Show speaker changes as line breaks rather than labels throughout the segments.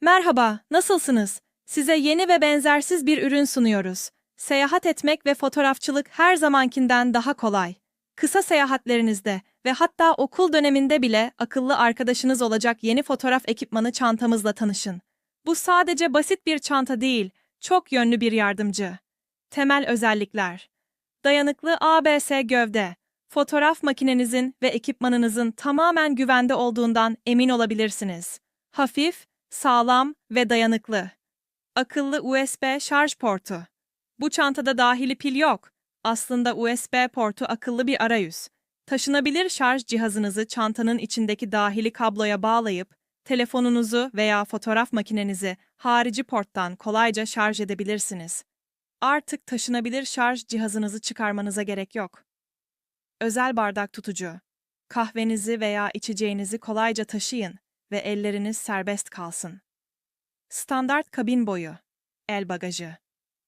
Merhaba, nasılsınız? Size yeni ve benzersiz bir ürün sunuyoruz. Seyahat etmek ve fotoğrafçılık her zamankinden daha kolay. Kısa seyahatlerinizde ve hatta okul döneminde bile akıllı arkadaşınız olacak yeni fotoğraf ekipmanı çantamızla tanışın. Bu sadece basit bir çanta değil, çok yönlü bir yardımcı. Temel özellikler. Dayanıklı ABS gövde. Fotoğraf makinenizin ve ekipmanınızın tamamen güvende olduğundan emin olabilirsiniz. Hafif, sağlam ve dayanıklı. Akıllı USB şarj portu. Bu çantada dahili pil yok. Aslında USB portu akıllı bir arayüz. Taşınabilir şarj cihazınızı çantanın içindeki dahili kabloya bağlayıp telefonunuzu veya fotoğraf makinenizi harici porttan kolayca şarj edebilirsiniz. Artık taşınabilir şarj cihazınızı çıkarmanıza gerek yok. Özel bardak tutucu. Kahvenizi veya içeceğinizi kolayca taşıyın ve elleriniz serbest kalsın. Standart kabin boyu. El bagajı.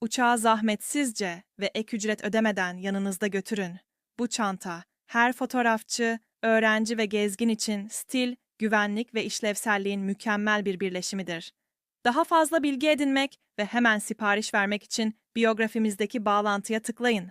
Uçağa zahmetsizce ve ek ücret ödemeden yanınızda götürün. Bu çanta her fotoğrafçı, öğrenci ve gezgin için stil, güvenlik ve işlevselliğin mükemmel bir birleşimidir. Daha fazla bilgi edinmek ve hemen sipariş vermek için biyografimizdeki bağlantıya tıklayın.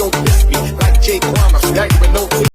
don't miss me like Jake Rama. Now you know.